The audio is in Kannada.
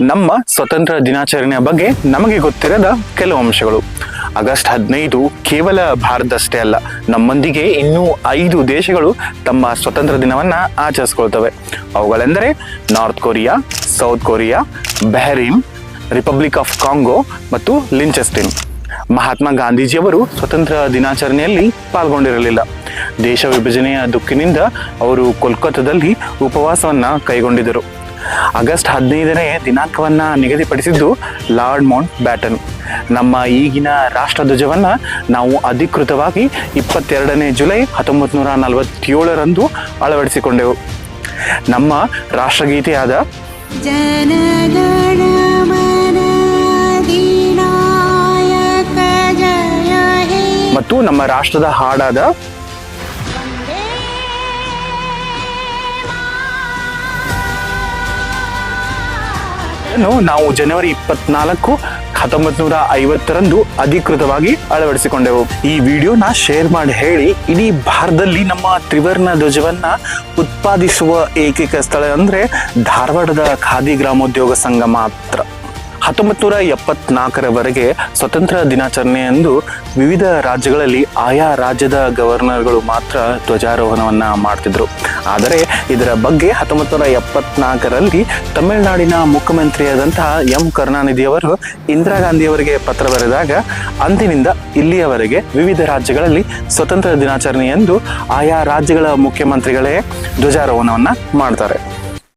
ನಮ್ಮ ಸ್ವತಂತ್ರ ದಿನಾಚರಣೆಯ ಬಗ್ಗೆ ನಮಗೆ ಗೊತ್ತಿರದ ಕೆಲವು ಅಂಶಗಳು. ಆಗಸ್ಟ್ ಹದಿನೈದು ಕೇವಲ ಭಾರತದಷ್ಟೇ ಅಲ್ಲ, ನಮ್ಮೊಂದಿಗೆ ಇನ್ನೂ ಐದು ದೇಶಗಳು ತಮ್ಮ ಸ್ವತಂತ್ರ ದಿನವನ್ನ ಆಚರಿಸ್ಕೊಳ್ತವೆ. ಅವುಗಳೆಂದರೆ North Korea, South Korea, Bahrain, Republic of Congo ಮತ್ತು ಲಿಂಚೆಸ್ಟಿನ್. ಮಹಾತ್ಮ ಗಾಂಧೀಜಿಯವರು ಸ್ವತಂತ್ರ ದಿನಾಚರಣೆಯಲ್ಲಿ ಪಾಲ್ಗೊಂಡಿರಲಿಲ್ಲ. ದೇಶ ವಿಭಜನೆಯ ದುಃಖಿನಿಂದ ಅವರು ಕೋಲ್ಕತ್ತಾದಲ್ಲಿ ಉಪವಾಸವನ್ನ ಕೈಗೊಂಡಿದ್ದರು. ಆಗಸ್ಟ್ ಹದಿನೈದನೇ ದಿನಾಂಕವನ್ನು ನಿಗದಿಪಡಿಸಿದ್ದು ಲಾರ್ಡ್ ಮೌಂಟ್ ಬ್ಯಾಟನ್. ನಮ್ಮ ಈಗಿನ ರಾಷ್ಟ್ರಧ್ವಜವನ್ನು ನಾವು ಅಧಿಕೃತವಾಗಿ ಇಪ್ಪತ್ತೆರಡನೇ ಜುಲೈ ಹತ್ತೊಂಬತ್ತು ನೂರ ನಲವತ್ತೇಳರಂದು ಅಳವಡಿಸಿಕೊಂಡೆವು. ನಮ್ಮ ರಾಷ್ಟ್ರಗೀತೆಯಾದ ಮತ್ತು ನಮ್ಮ ರಾಷ್ಟ್ರದ ಹಾಡಾದ ನ್ನು ನಾವು ಜನವರಿ ಇಪ್ಪತ್ನಾಲ್ಕು ಹತ್ತೊಂಬತ್ತು ನೂರ ಐವತ್ತರಂದು ಅಧಿಕೃತವಾಗಿ ಅಳವಡಿಸಿಕೊಂಡೆವು. ಈ ವಿಡಿಯೋನ ಶೇರ್ ಮಾಡಿ ಹೇಳಿ, ಇಡೀ ಭಾರತದಲ್ಲಿ ನಮ್ಮ ತ್ರಿವರ್ಣ ಧ್ವಜವನ್ನ ಉತ್ಪಾದಿಸುವ ಏಕೈಕ ಸ್ಥಳ ಅಂದ್ರೆ ಧಾರವಾಡದ ಖಾದಿ ಗ್ರಾಮೋದ್ಯೋಗ ಸಂಘ ಮಾತ್ರ. ಹತ್ತೊಂಬತ್ತು ನೂರ ಎಪ್ಪತ್ನಾಲ್ಕರವರೆಗೆ ಸ್ವತಂತ್ರ ದಿನಾಚರಣೆಯಂದು ವಿವಿಧ ರಾಜ್ಯಗಳಲ್ಲಿ ಆಯಾ ರಾಜ್ಯದ ಗವರ್ನರ್ಗಳು ಮಾತ್ರ ಧ್ವಜಾರೋಹಣವನ್ನ ಮಾಡ್ತಿದ್ರು. ಆದರೆ ಇದರ ಬಗ್ಗೆ ಹತ್ತೊಂಬತ್ತು ನೂರ ಎಪ್ಪತ್ನಾಲ್ಕರಲ್ಲಿ ತಮಿಳುನಾಡಿನ ಮುಖ್ಯಮಂತ್ರಿಯಾದಂತಹ ಎಂ ಕರುಣಾನಿಧಿಯವರು ಇಂದಿರಾ ಗಾಂಧಿಯವರಿಗೆ ಪತ್ರ ಬರೆದಾಗ, ಅಂದಿನಿಂದ ಇಲ್ಲಿಯವರೆಗೆ ವಿವಿಧ ರಾಜ್ಯಗಳಲ್ಲಿ ಸ್ವತಂತ್ರ ದಿನಾಚರಣೆಯಂದು ಆಯಾ ರಾಜ್ಯಗಳ ಮುಖ್ಯಮಂತ್ರಿಗಳೇ ಧ್ವಜಾರೋಹಣವನ್ನ ಮಾಡ್ತಾರೆ.